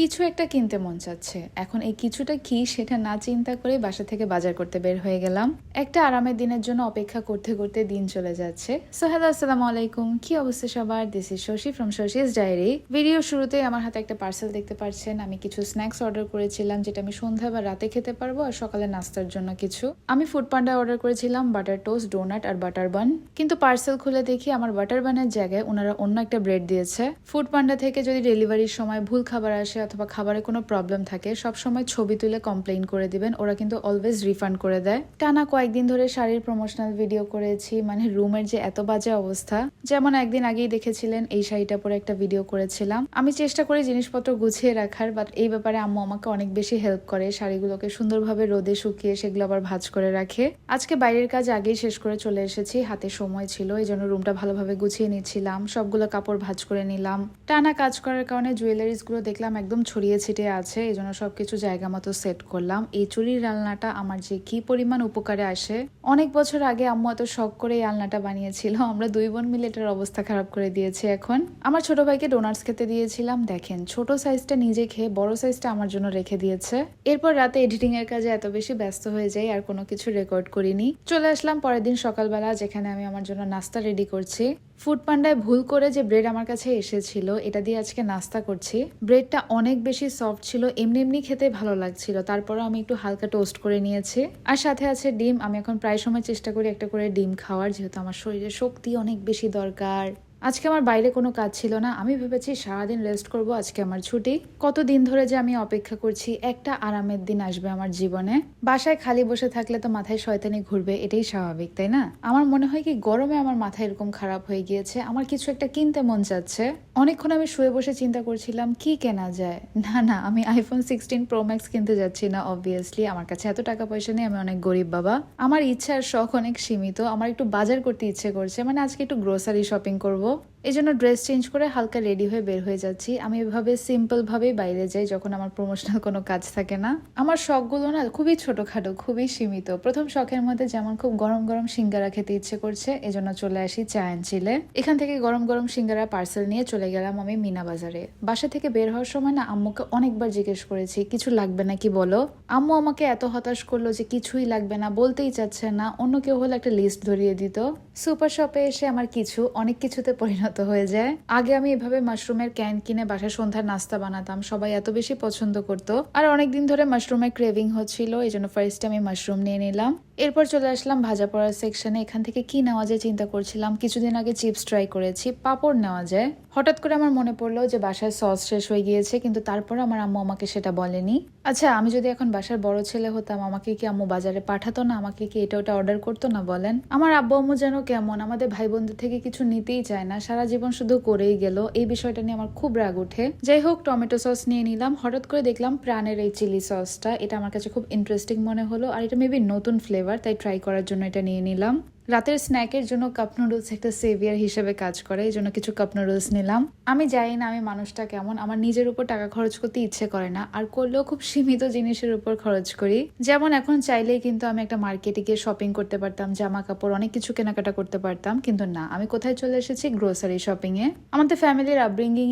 কিছু একটা কিনতে মন চাচ্ছে। এখন এই কিছুটা কি সেটা না চিন্তা করে বাসা থেকে বাজার করতে বের হয়ে গেলাম। একটা আরামের দিনের জন্য অপেক্ষা করতে করতে দিন চলে যাচ্ছে। সো হ্যালো, আসসালামু আলাইকুম। কি অবস্থা সবার? This is Shashi from Shashi's diary video শুরুতে আমার হাতে একটা পার্সেল দেখতে পাচ্ছেন। আমি কিছু স্ন্যাক্স অর্ডার করেছিলাম, যেটা আমি সন্ধ্যা বা রাতে খেতে পারব আর সকালে নাস্তার জন্য কিছু। আমি ফুড পান্ডা অর্ডার করেছিলাম বাটার টোস্ট ডোনাট আর বাটার বান কিন্তু পার্সেল খুলে দেখি আমার বাটার বানের জায়গায় ওনারা অন্য একটা ব্রেড দিয়েছে। ফুড পান্ডা থেকে যদি ডেলিভারির সময় ভুল খাবার আসে অথবা খাবারে কোনো প্রবলেম থাকে সব সময় ছবি তুলে কমপ্লেইন করে দিবেন। ওরা কিন্তু অলওয়েজ রিফান্ড করে দেয়। টানা কয়েকদিন ধরে শাড়ির প্রমোশনাল ভিডিও করেছি মানে রুমের যে এত বাজে অবস্থা। যেমন একদিন আগেই দেখেছিলেন, এই শাড়িটা পরে একটা ভিডিও করেছিলাম। আমি চেষ্টা করি জিনিসপত্র গুছিয়ে রাখার বাট এই ব্যাপারে আম্মু আমাকে অনেক বেশি হেল্প করে। শাড়িগুলোকে সুন্দরভাবে রোদে শুকিয়ে সেগুলো আবার ভাজ করে রাখে। আজকে বাইরের কাজ আগেই শেষ করে চলে এসেছি, হাতে সময় ছিল এই জন্য রুমটা ভালোভাবে গুছিয়ে নিচ্ছিলাম। সবগুলো কাপড় ভাজ করে নিলাম। টানা কাজ করার কারণে জুয়েলারিসগুলো দেখলাম একদম ছড়িয়ে ছিটিয়ে আছে, এই জন্য সবকিছু জায়গা মতো সেট করলাম। এই চুরির আলনাটা আমার যে কি পরিমাণ উপকারে আসে। অনেক বছর আগে আম্মু এত শখ করে এই আলনাটা বানিয়েছিল, আমরা দুই বোন মিলে এটার অবস্থা খারাপ করে দিয়েছি এখন। আমার ছোট ভাইকে ডোনাটস খেতে দিয়েছিলাম, দেখেন ছোট সাইজটা নিজে খেয়ে বড় সাইজটা আমার জন্য রেখে দিয়েছে। এরপর রাতে এডিটিং এর কাজে এত বেশি ব্যস্ত হয়ে যাই, আর কোনো কিছু রেকর্ড করিনি। চলে আসলাম পরের দিন সকালবেলা, যেখানে আমি আমার জন্য নাস্তা রেডি করছি। ফুড পান্ডায় ভুল করে যে ব্রেড আমার কাছে এসেছিল, এটা দিয়ে আজকে নাস্তা করছি। ব্রেডটা অনেক বেশি সফট ছিল, এমনি এমনি খেতে ভালো লাগছিল। তারপরও আমি একটু হালকা টোস্ট করে নিয়েছি। আর সাথে আছে ডিম। আমি এখন প্রায় সময় চেষ্টা করি একটা করে ডিম খাওয়ার, যেহেতু আমার শরীরে শক্তি অনেক বেশি দরকার। আজকে আমার বাইরে কোনো কাজ ছিল না। আমি ভেবেছি সারাদিন রেস্ট করব, আজকে আমার ছুটি। কতদিন ধরে যে আমি অপেক্ষা করছি, একটা আরামের দিন আসবে আমার জীবনে। বাসায় খালি বসে থাকলে তো মাথায় শয়তানি ঘুরবে, এটাই স্বাভাবিক, তাই না? আমার মনে হয় কি, গরমে আমার মাথা এরকম খারাপ হয়ে গিয়েছে, আমার কিছু একটা কিনতে মন চাচ্ছে অনেকক্ষণ আমি শুয়ে বসে চিন্তা করছিলাম, কি কেনা যায়? না না, আমি আইফোন সিক্সটিন প্রো ম্যাক্স কিনতে যাচ্ছি না অবভিয়াসলি আমার কাছে এত টাকা পয়সা নেই, আমি অনেক গরিব বাবা। আমার ইচ্ছা আর শখ অনেক সীমিত, আমার একটু বাজার করতে ইচ্ছে করছে মানে আজকে একটু গ্রোসারি শপিং করব। favor. এই জন্য ড্রেস চেঞ্জ করে হালকা রেডি হয়ে বের হয়ে যাচ্ছি। আমি এভাবে সিম্পল ভাবেই বাইরে যাই যখন আমার প্রমোশনাল কোনো কাজ থাকে না। আমার শখগুলো না খুবই ছোটখাটো, খুবই সীমিত। প্রথম শখের মধ্যে যেমন খুব গরম গরম সিঙ্গারা খেতে ইচ্ছে করছে, এজন্য চলে আসি চা চিলে এখান থেকে গরম গরম সিঙ্গারা পার্সেল নিয়ে চলে গেলাম আমি মিনা বাজারে। বাসা থেকে বের হওয়ার সময় না আম্মুকে অনেকবার জিজ্ঞেস করেছি, কিছু লাগবে নাকি বলো? আম্মু আমাকে এত হতাশ করল যে কিছুই লাগবে না, বলতেই চাচ্ছে না, অন্য কেউ হলে একটা লিস্ট ধরিয়ে দিত। সুপার শপে এসে আমার কিছু, অনেক কিছুতে পরিণত হয়ে যায়। আগে আমি এভাবে মাশরুমের ক্যান কিনে বাসায় সন্ধ্যার নাস্তা বানাতাম। সবাই এত বেশি পছন্দ করতো। আর অনেকদিন ধরে মাশরুমের ক্রেভিং হচ্ছিল, এই জন্য ফার্স্ট আমি মাশরুম নিয়ে নিলাম। এরপর চলে আসলাম ভাজা পড়ার সেকশনে এখান থেকে কি নেওয়া যায় চিন্তা করছিলাম। কিছুদিন আগে চিপস ট্রাই করেছি, পাপড় নেওয়া যায়। হঠাৎ করে আমার মনে পড়ল যে বাসায় সস শেষ হয়ে গিয়েছে, কিন্তু তারপর আমার আম্মু আমাকে সেটা বলেনি। আচ্ছা আমি যদি এখন বাসার বড় ছেলে হতাম, আমাকে কি আম্মু বাজারে পাঠাতো না? আমাকে কি এটা ওটা অর্ডার করতো না বলেন? আমার আব্বু আম্মু যেন কেমন, আমাদের ভাই বোনদের থেকে কিছু নিতেই চায় না। সারা জীবন শুধু করেই গেল। এই বিষয়টা নিয়ে আমার খুব রাগ ওঠে। যাই হোক, টমেটো সস নিয়ে নিলাম। হঠাৎ করে দেখলাম প্রাণের এই চিলি সসটা এটা আমার কাছে খুব ইন্টারেস্টিং মনে হলো। আর এটা মেবি নতুন ফ্লেভার তাই ট্রাই করার জন্য এটা নিয়ে নিলাম। রাতের স্ন্যাকের জন্য কাপ নুডলস একটা সেভিয়ার হিসেবে কাজ করে, এই জন্য কিছু কাপ নুডলস নিলাম। আমি জানি না আমি মানুষটা কেমন, আমার নিজের উপর টাকা খরচ করতে ইচ্ছে করে না, আর করলেও খুব সীমিত জিনিসের উপর খরচ করি। যেমন এখন চাইলেই কিন্তু আমি একটা মার্কেটে গিয়ে শপিং করতে পারতাম জামা কাপড় অনেক কিছু কেনাকাটা করতে পারতাম, কিন্তু না, আমি কোথায় চলে এসেছি? গ্রোসারি শপিং এ। আমাদের ফ্যামিলির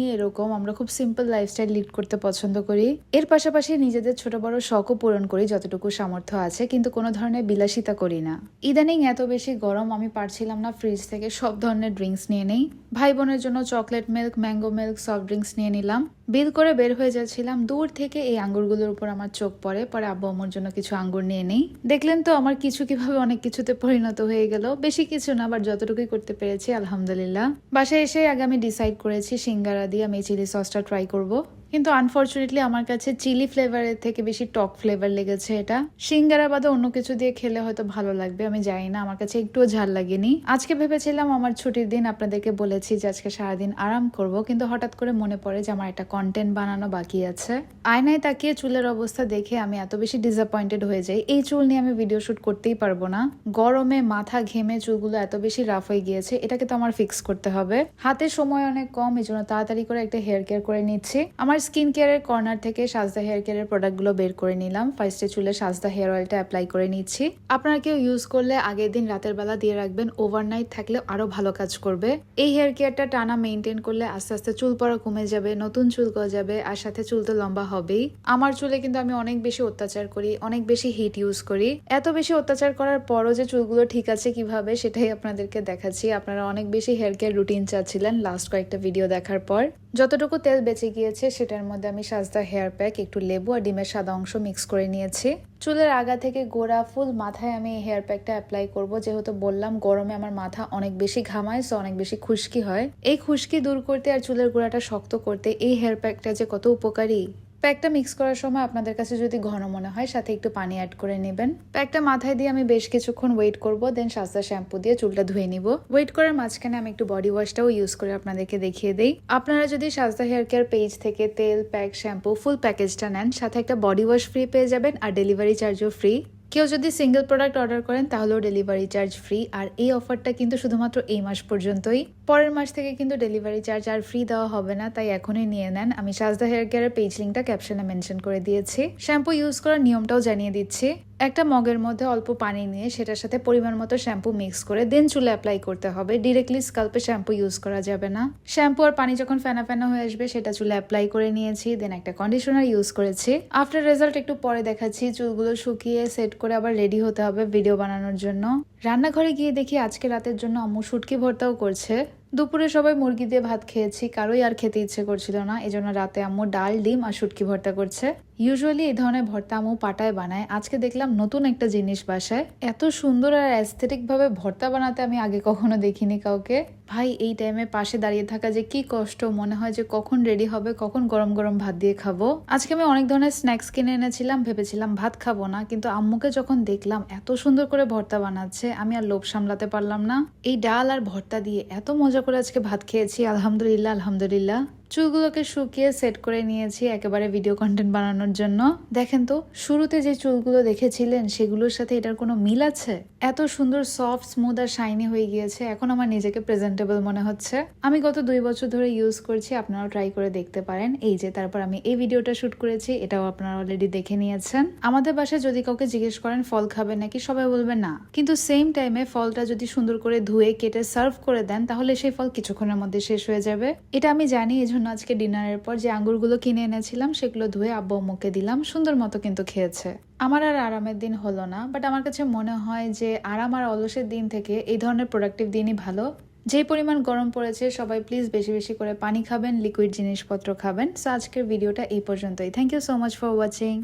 এ এরকম, আমরা খুব সিম্পল লাইফস্টাইল লিড করতে পছন্দ করি। এর পাশাপাশি নিজেদের ছোট বড় শখও পূরণ করি, যতটুকু সামর্থ্য আছে, কিন্তু কোনো ধরনের বিলাসিতা করি না। ইদানিং এত বেশি গরম, আমি পারছিলাম না ফ্রিজ থেকে। সব ধরনের ড্রিঙ্কস নিয়ে নেই। ভাই বোনের জন্য chocolate milk mango milk soft drinks নিয়ে নিলাম। বিল করে বের হয়ে যাচ্ছিলাম। দূর থেকে এই আঙ্গুরগুলোর উপর আমার চোখ পড়ে। পরে আব্বু আমার জন্য কিছু আঙ্গুর নিয়ে নেই। দেখলেন তো আমার কিছু কীভাবে অনেক কিছুতে পরিণত হয়ে গেল। বেশি কিছু না আবার যতটুকুই করতে পেরেছি, আলহামদুলিল্লাহ। বাসায় এসে আগে আমি ডিসাইড করেছি, সিঙ্গারা দিয়ে আমি চিলি সসটা ট্রাই করব। কিন্তু আনফর্চুনেটলি আমার কাছে চিলি ফ্লেভারের থেকে বেশি টক ফ্লেভার লেগেছে এটা। সিঙ্গারা বাদে অন্য কিছু দিয়ে খেলে হয়তো ভালো লাগবে, আমি জানি না, আমার কাছে একটুও ঝাল লাগেনি। আজকে ভেবেছিলাম আমার ছুটির দিন আপনাদেরকে বলেছি যে আজকে সারাদিন আরাম করব, কিন্তু হঠাৎ করে মনে পড়ে যে আমার একটা কন্টেন্ট বানানো বাকি আছে। আয়নায় তাকিয়ে চুলের অবস্থা দেখে আমি এত বেশি ডিসঅ্যাপয়েন্টেড হয়ে যাই। এই চুল নিয়ে আমি ভিডিও শুট করতেই পারব না। গরমে মাথা ঘেমে চুলগুলো এত বেশি রাফ হয়ে গিয়েছে, এটাকে তো আমার ফিক্স করতে হবে। হাতে সময় অনেক কম এই জন্য তাড়াতাড়ি করে একটা হেয়ার কেয়ার করে নিচ্ছি। আমার আমার স্কিন কেয়ারের কর্নার থেকে সাজদা হেয়ার কেয়ারের প্রোডাক্টগুলো বের করে নিলাম। ফার্স্টে চুলে সাজদা হেয়ার অয়েলটা অ্যাপ্লাই করে নিচ্ছি। আপনারা কেউ ইউজ করলে আগের দিন রাতের বেলা দিয়ে রাখবেন ওভারনাইট থাকলে আরও ভালো কাজ করবে। এই হেয়ার কেয়ারটা টানা মেনটেন করলে আস্তে আস্তে চুল পড়া কমে যাবে, নতুন চুল যাবে আর সাথে চুল তো লম্বা হবেই। আমার চুলে কিন্তু আমি অনেক বেশি অত্যাচার করি, অনেক বেশি হিট ইউজ করি। এত বেশি অত্যাচার করার পরও যে চুলগুলো ঠিক আছে কীভাবে, সেটাই আপনাদেরকে দেখাচ্ছি। আপনারা অনেক বেশি হেয়ার কেয়ার রুটিন চাচ্ছিলেন লাস্ট কয়েকটা ভিডিও দেখার পর। যতটুকু তেল বেঁচে গিয়েছে, সেটার মধ্যে আমি সাজদা হেয়ার প্যাক একটু লেবু আর ডিমের সাদা অংশ মিক্স করে নিয়েছি। চুলের আগা থেকে গোড়া ফুল মাথায় আমি এই হেয়ার প্যাকটা অ্যাপ্লাই করব। যেহেতু বললাম, গরমে আমার মাথা অনেক বেশি ঘামায় সো অনেক বেশি খুশকি হয়। এই খুশকি দূর করতে আর চুলের গোড়াটা শক্ত করতে এই হেয়ার প্যাকটা যে কত উপকারী প্যাকটা মিক্স করার সময় আপনাদের কাছে যদি ঘন মনে হয়, সাথে একটু পানি অ্যাড করে নেবেন। প্যাকটা মাথায় দিয়ে আমি বেশ কিছুক্ষণ ওয়েট করব দেন সাস্তা শ্যাম্পু দিয়ে চুলটা ধুয়ে নিব। ওয়েট করার মাঝখানে আমি একটু বডি ওয়াশটাও ইউজ করে আপনাদেরকে দেখিয়ে দিই। আপনারা যদি সাজদা হেয়ার কেয়ার পেজ থেকে তেল, প্যাক শ্যাম্পু ফুল প্যাকেজটা নেন, সাথে একটা বডি ওয়াশ ফ্রি পেয়ে যাবেন, আর ডেলিভারি চার্জও ফ্রি কেউ যদি সিঙ্গেল প্রোডাক্ট অর্ডার করেন, তাহলেও ডেলিভারি চার্জ ফ্রি আর এই অফারটা কিন্তু শুধুমাত্র এই মাস পর্যন্তই। পরের মাস থেকে কিন্তু ডেলিভারি চার্জ আর ফ্রি দেওয়া হবে না, তাই এখনই নিয়ে নেন। আমি সাজদা হেয়ার কেয়ারের পেজ লিঙ্কটা ক্যাপশনে মেনশন করে দিয়েছি। শ্যাম্পু ইউজ করার নিয়মটাও জানিয়ে দিচ্ছি। একটা মগের মধ্যে অল্প পানি নিয়ে সেটার সাথে পরিমাণ মতো শ্যাম্পু মিক্স করে দেন চুলে অ্যাপ্লাই করতে হবে। ডিরেক্টলি স্কাল্পে শ্যাম্পু ইউজ করা যাবে না। শ্যাম্পু আর পানি যখন ফেনা ফেনা হয়ে আসবে, সেটা চুলে অ্যাপ্লাই করে নিয়েছি দেন একটা কন্ডিশনার ইউজ করেছি। আফটার রেজাল্ট একটু পরে দেখাচ্ছি, চুলগুলো শুকিয়ে সেট করে আবার রেডি হতে হবে ভিডিও বানানোর জন্য। রান্নাঘরে গিয়ে দেখি আজকে রাতের জন্য আম্মু শুটকি ভর্তাও করছে। দুপুরে সবাই মুরগি দিয়ে ভাত খেয়েছি, কারোই আর খেতে ইচ্ছে করছিল না। এজন্য রাতে আম্মু ডাল, ডিম আর শুটকি ভর্তা করছে। ইউজুয়ালি এই ধরনের ভর্তা আম্মু পাটায় বানায়। আজকে দেখলাম নতুন একটা জিনিস বাসায়। এত সুন্দর আর অ্যাস্থেটিক ভাবে ভর্তা বানাতে আমি আগে কখনো দেখিনি কাউকে। ভাই, এই টাইমে পাশে দাঁড়িয়ে থাকা যে কি কষ্ট, মনে হয় যে কখন রেডি হবে, কখন গরম গরম ভাত দিয়ে খাব। আজকে আমি অনেক ধরনের স্ন্যাক্স কিনে এনেছিলাম, ভেবেছিলাম ভাত খাব না, কিন্তু আম্মুকে যখন দেখলাম এত সুন্দর করে ভর্তা বানাচ্ছে, আমি আর লোভ সামলাতে পারলাম না। এই ডাল আর ভর্তা দিয়ে এত মজা করে আজকে ভাত খেয়েছি, আলহামদুলিল্লাহ আলহামদুলিল্লাহ। চুলগুলোকে শুকিয়ে সেট করে নিয়েছি একেবারে ভিডিও কন্টেন্ট বানানোর জন্য। দেখেন তো, শুরুতে যে চুলগুলো দেখেছিলেন, সেগুলোর সাথে এটার কোনো মিল আছে? এত সুন্দর সফট স্মুথ আর শাইনি হয়ে গিয়েছে, এখন আমার নিজেকে প্রেজেন্টেবল মনে হচ্ছে। আমি গত দুই বছর ধরে ইউজ করছি, আপনারাও ট্রাই করে দেখতে পারেন। এই যে, তারপর আমি এই ভিডিওটা শুট করেছি, এটাও আপনারা অলরেডি দেখে নিয়েছেন। আমাদের বাসায় যদি কাউকে জিজ্ঞেস করেন, ফল খাবে নাকি? সবাই বলবে, না। কিন্তু সেম টাইমে ফলটা যদি সুন্দর করে ধুয়ে, কেটে সার্ভ করে দেন, তাহলে সেই ফল কিছুক্ষণের মধ্যে শেষ হয়ে যাবে। এটা আমি জানি এই জন্য আজকে ডিনারের পর যে আঙ্গুরগুলো কিনে এনেছিলাম, সেগুলো ধুয়ে আব্বু আম্মুকে দিলাম, সুন্দর মতো কিন্তু খেয়েছে। আমার আর আরামের দিন হলো না বাট আমার কাছে মনে হয় যে আরাম আর অলসের দিন থেকে এই ধরনের প্রোডাক্টিভ দিনই ভালো। যে পরিমাণ গরম পড়েছে, সবাই প্লিজ বেশি বেশি করে পানি খাবেন লিকুইড জিনিসপত্র খাবেন। সো আজকের ভিডিওটা এই পর্যন্তই। Thank you so much for watching